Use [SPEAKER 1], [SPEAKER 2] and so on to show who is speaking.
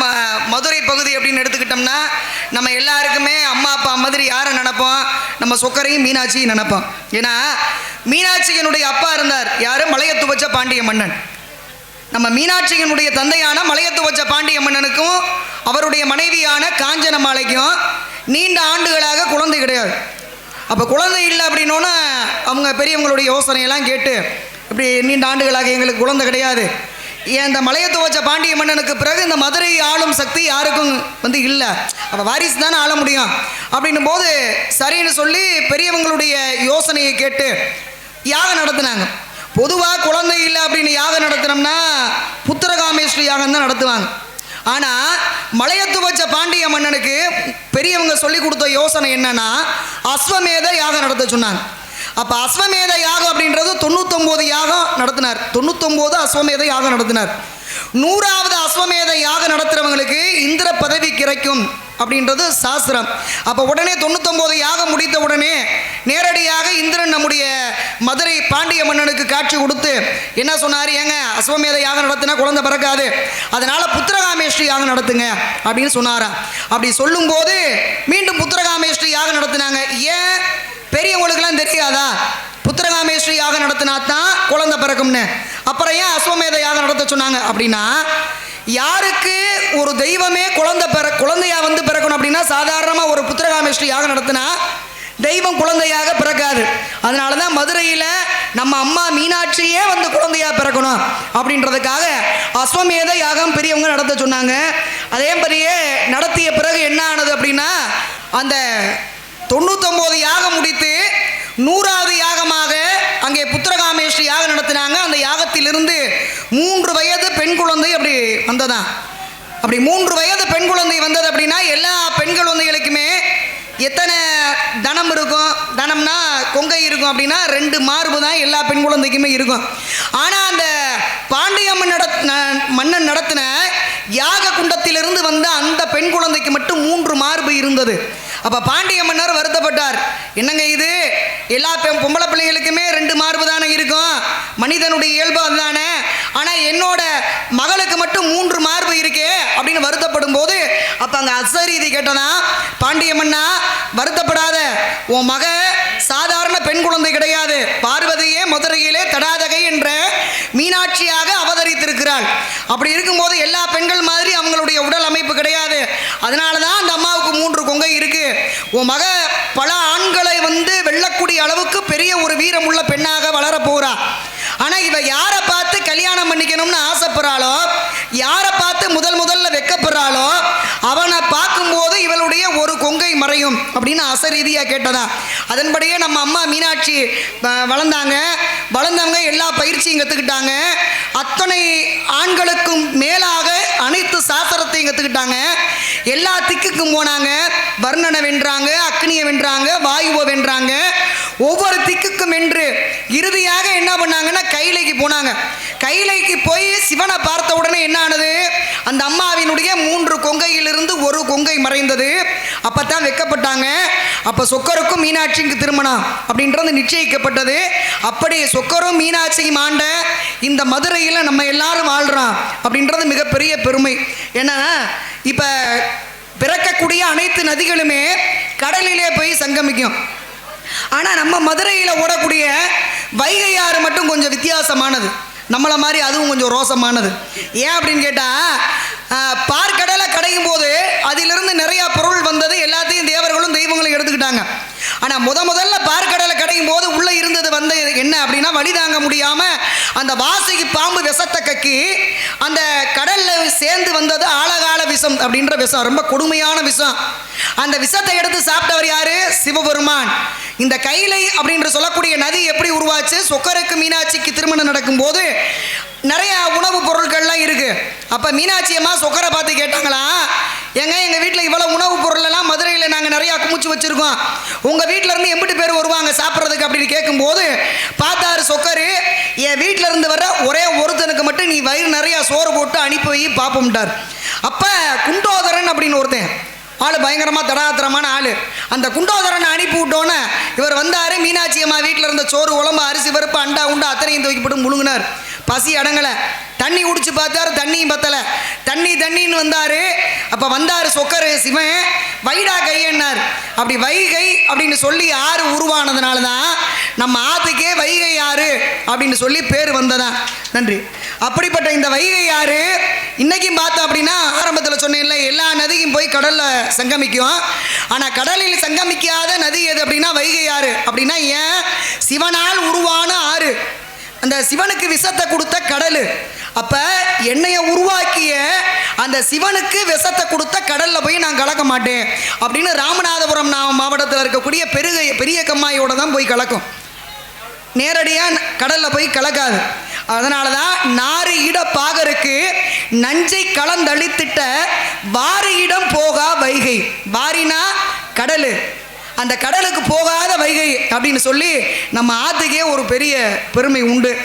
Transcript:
[SPEAKER 1] நம்ம மதுரை பகுதி அப்படின்னு எடுத்துக்கிட்டோம்னா நம்ம எல்லாருக்குமே அம்மா அப்பா மாதிரி யாரை நினப்போம்? நம்ம சொக்கரையும் மீனாட்சியும் நினைப்போம். ஏன்னா மீனாட்சியினுடைய அப்பா இருந்தார். யார்? மலையத்து வச்ச பாண்டிய மன்னன். நம்ம மீனாட்சியினுடைய தந்தையான மலையத்து வச்ச பாண்டிய மன்னனுக்கும் அவருடைய மனைவியான காஞ்சன மாலைக்கும் நீண்ட ஆண்டுகளாக குழந்தை கிடையாது. அப்போ குழந்தை இல்லை அப்படின்னோன்னு அவங்க பெரியவங்களுடைய யோசனையெல்லாம் கேட்டு இப்படி நீண்ட ஆண்டுகளாக எங்களுக்கு குழந்தை கிடையாது. ஏன் இந்த மலையை துவச்ச பாண்டிய மன்னனுக்கு பிறகு இந்த மதுரை ஆளும் சக்தி யாருக்கும் வந்து இல்லை. அப்போ வாரிசு தானே ஆள முடியும். அப்படின்னும் போது சரின்னு சொல்லி பெரியவங்களுடைய யோசனையை கேட்டு யாகம் நடத்துனாங்க. பொதுவாக குழந்தை இல்லை அப்படின்னு யாகம் நடத்தினோம்னா புத்திரகாமேஸ்வரி யாகம் தான் நடத்துவாங்க. ஆனால் மலையத்து வச்ச பாண்டிய மன்னனுக்கு பெரியவங்க சொல்லி கொடுத்த யோசனை என்னன்னா அஸ்வமேத யாகம் நடத்த சொன்னாங்க. அப்போ அஸ்வமேத யாகம் அப்படின்றது தொண்ணூத்தொம்போது யாகம் நடத்தினார். தொண்ணூத்தொம்போது அஸ்வமேத யாகம் நடத்தினார். நூறாவது அஸ்வமேத யாகம் நடத்துகிறவங்களுக்கு இந்திர பதவி கிடைக்கும் அப்படின்றது சாஸ்திரம். அப்போ உடனே தொண்ணூத்தொம்போது யாகம் முடித்த உடனே நேரடியாக இந்திரன் நம்முடைய மதுரை பாண்டிய மன்னனுக்கு காட்சி கொடுத்து என்ன சொன்னார்? ஏங்க அஸ்வமேத யாகம் நடத்தினா குழந்தை பிறக்காது. அதனால புத்திரகாமேஷ்டி யாகம் நடத்துங்க அப்படின்னு சொன்னாராம். அப்படி சொல்லும்போது மீண்டும் புத்திரகாமேஷ்டி யாகம் நடத்தினாங்க. ஏன்? பெரியவங்களுக்கெல்லாம் தெரியாதா? புத்திரகாமேஸ்வரி யாகம் நடத்தினா தான் குழந்தை பிறக்கும்னு. அப்புறம் ஏன் அஸ்வமேத யாகம் நடத்த சொன்னாங்க அப்படின்னா யாருக்கு ஒரு தெய்வமே குழந்தை பிற குழந்தையா வந்து பிறக்கணும் அப்படின்னா சாதாரணமாக ஒரு புத்திரகாமேஸ்வரி யாகம் நடத்தினா தெய்வம் குழந்தையாக பிறக்காது. அதனால தான் மதுரையில் நம்ம அம்மா மீனாட்சியே வந்து குழந்தையாக பிறக்கணும் அப்படின்றதுக்காக அஸ்வமேத யாகம் பெரியவங்க நடத்த சொன்னாங்க. அதே மாதிரியே நடத்திய பிறகு என்ன ஆனது அப்படின்னா அந்த தொண்ணூத்தொம்போது யாகம் முடித்து நூறாவது யாகமாக அங்கே புத்திரகாமேஸ்வரி யாகம் நடத்தினாங்க அந்த யாகத்திலிருந்து மூன்று வயது பெண் குழந்தை அப்படி வந்ததா? அப்படி மூன்று வயது பெண் குழந்தை வந்தது அப்படின்னா எல்லா பெண் குழந்தைகளுக்குமே எத்தனை தனம் இருக்கும்? தனம்னா கொங்கை இருக்கும் அப்படின்னா ரெண்டு மார்பு தான் எல்லா பெண் குழந்தைக்குமே இருக்கும். ஆனால் அந்த பாண்டிய மன்னட மன்னன் நடத்தின யாக குண்டத்திலிருந்து வந்த அந்த பெண் குழந்தைக்கு மட்டும் மூன்று மார்பு இருந்தது. அப்போ பாண்டிய மன்னர் வருத்தப்பட்டார். என்னங்க இது? எல்லா பொம்பளை பிள்ளைகளுக்குமே ரெண்டு மார்பு தானே இருக்கும். மனிதனுடைய இயல்பு அதுதான். என்னோட மகளுக்கு மட்டும் மூன்று மார்பு இருக்கே அப்படின்னு வருத்தப்படும் போது அப்போ அங்கே அசரீதி கேட்டனா பாண்டியம்மன்னா வருத்தப்படாத. உன் மக சாதாரண பெண் குழந்தை கிடையாது. பார்வதியே மதுரையிலே தடாதகை என்ற மீனாட்சியாக அவதரித்திருக்கிறாள். அப்படி இருக்கும்போது எல்லா பெண்கள் மாதிரி அவங்களுடைய உடல் அமைப்பு கிடையாது. அதனால தான் அந்த அம்மாவுக்கு மூன்று கொங்கை இருக்கு. உன் மக பல ஆண்களை வந்து வெல்லக்கூடிய அளவுக்கு பெரிய ஒரு வீரமுள்ள பெண்ணாக வளரப்போகிறா போறா ஆனா இவ யாரை கல்யாணம் பண்ணிக்கணும்னு ஆசைப்படுறாளோ யாரை பார்த்து முதல் முதல்ல வெக்கப்படுறாளோ அவனை பார்க்கும்போது இவளுடைய ஒரு கொங்கை மறையும் அப்படின்னு அசரீதியாக கேட்டதா. அதன்படியே நம்ம அம்மா மீனாட்சி வ- வளர்ந்தாங்க. வளர்ந்தவங்க எல்லா பயிற்சியும் கற்றுக்கிட்டாங்க அத்தனை ஆண்களுக்கும் மேலாக அனைத்து சாஸ்திரத்தையும் கற்றுக்கிட்டாங்க எல்லா திக்குக்கும் போனாங்க. வர்ணனை வென்றாங்க அக்னியை வென்றாங்க வாயுவை வென்றாங்க. ஒவ்வொரு திக்குக்கும் வென்று இறுதியாக என்ன பண்ணாங்கன்னா கைலைக்கு போனாங்க. கைலைக்கு போய் சிவனை பார்த்த உடனே என்ன ஆனது? அந்த அம்மாவினுடைய மூன்று கொங்கையிலிருந்து ஒரு கொங்கை மறைந்தது. அப்போ தான் வெக்கப்பட்டாங்க. அப்போ சொக்கருக்கும் மீனாட்சிக்கு திருமணம் அப்படின்றது நிச்சயிக்கப்பட்டது. அப்படி சொக்கரும் மீனாட்சியும் ஆண்ட இந்த மதுரையில் நம்ம எல்லாரும் வாழ்கிறோம் அப்படின்றது மிகப்பெரிய பெருமை. ஏன்னா இப்போ பிறக்கக்கூடிய அனைத்து நதிகளுமே கடலிலே போய் சங்கமிக்கும். ஆனால் நம்ம மதுரையில் ஓடக்கூடிய வைகை ஆறு மட்டும் கொஞ்சம் வித்தியாசமானது. நம்மளை மாதிரி அதுவும் கொஞ்சம் ரோசமானது. ஏன் அப்படின்னு கேட்டால் பார்க்கடலை கடையும் போது அதிலிருந்து நிறையா பொருள் வந்தது எல்லாத்தையும் தேவர்களும் தெய்வங்களும் எடுத்துக்கிட்டாங்க. ஆனால் முத முதல்ல பார்க்கடலை கடையும் போது உள்ளே இருந்தது வந்து என்ன அப்படின்னா வழி தாங்க முடியாமல் அந்த வாசிக்கு பாம்பு விஷத்தை கக்கி அந்த கடலில் சேர்ந்து வந்தது ஆழகால விஷம் அப்படின்ற விஷம். ரொம்ப கொடுமையான விஷம். அந்த விஷத்தை எடுத்து சாப்பிட்டவர் யார்? சிவபெருமான். இந்த கைலை அப்படின்ற சொல்லக்கூடிய நதி எப்படி உருவாச்சு? சொக்கருக்கு மீனாட்சிக்கு திருமணம் நடக்கும்போது நிறைய உணவுப் பொருட்கள்லாம் இருக்கு. அப்போ மீனாட்சி அம்மா சொக்கரை பார்த்து கேட்டாங்களா ஏங்க எங்க வீட்டில் இவ்வளோ உணவுப் பொருளெல்லாம் மதுரையில் நாங்கள் நிறையா குமிச்சு வச்சுருக்கோம். உங்கள் வீட்ல இருந்து எம்பிட்டு பேர் வருவாங்க சாப்பிட்றதுக்கு அப்படின்னு கேட்கும்போது பார்த்தாரு சொக்கரு என் வீட்ல இருந்து வர ஒரே ஒருத்தனுக்கு மட்டும் நீ வயிறு நிறையா சோறு போட்டு அனுப்பி வை பார்ப்போம்ட்டார் அப்போ குண்டோதரன் அப்படின்னு ஒருத்தன் ஆள் பயங்கரமாக தடாத்திரமான ஆள். அந்த குண்டோதரனை அனுப்பி விட்டோன்னே இவர் வந்தார் மீனாட்சி அம்மா வீட்டில் இருந்த சோறு உழம்பு அரிசி பருப்பு அண்டா உண்டா அத்தனையும் தூக்கிப்பட்டு முழுங்கினார். பசி அடங்கலை. தண்ணி குடிச்சு பார்த்தாரு தண்ணியும் பத்தலை. தண்ணி தண்ணின்னு வந்தார். அப்போ வந்தார் சொக்கர் சிவன். வைடா கையன்னார். அப்படி வைகை அப்படின்னு சொல்லி ஆறு உருவானதுனால தான் நம்ம ஆத்துக்கே வைகை ஆறு அப்படின்னு சொல்லி பேர் வந்ததான் நன்றி. அப்படிப்பட்ட இந்த வைகை ஆறு இன்னைக்கும் பார்த்தோம் அப்படின்னா ஆரம்பத்தில் சொன்னேன்ல எல்லா நதியும் போய் கடலில் சங்கமிக்கும். ஆனால் கடலில் சங்கமிக்காத நதி எது அப்படின்னா வைகை ஆறு. அப்படின்னா ஏன்? சிவனால் உருவான ஆறு. அந்த சிவனுக்கு விஷத்தை கொடுத்த கடல். அப்போ என்னையை உருவாக்கிய அந்த சிவனுக்கு விஷத்தை கொடுத்த கடலில் போய் நான் கலக்க மாட்டேன். அப்படின்னு ராமநாதபுரம் மாவட்டத்தில் இருக்கக்கூடிய பெருக பெரிய கம்மாயோட தான் போய் கலக்கும். நேரடியாக கடலில் போய் கலக்காது. அதனால தான் நாறு இட பாகருக்கு நஞ்சை கலந்தளித்திட்ட வாரி இடம் போகா வைகை. வாரினா கடல். அந்த கடலுக்கு போகாத வைகை அப்படின்னு சொல்லி நம்ம ஆத்துக்கே ஒரு பெரிய பெருமை உண்டு.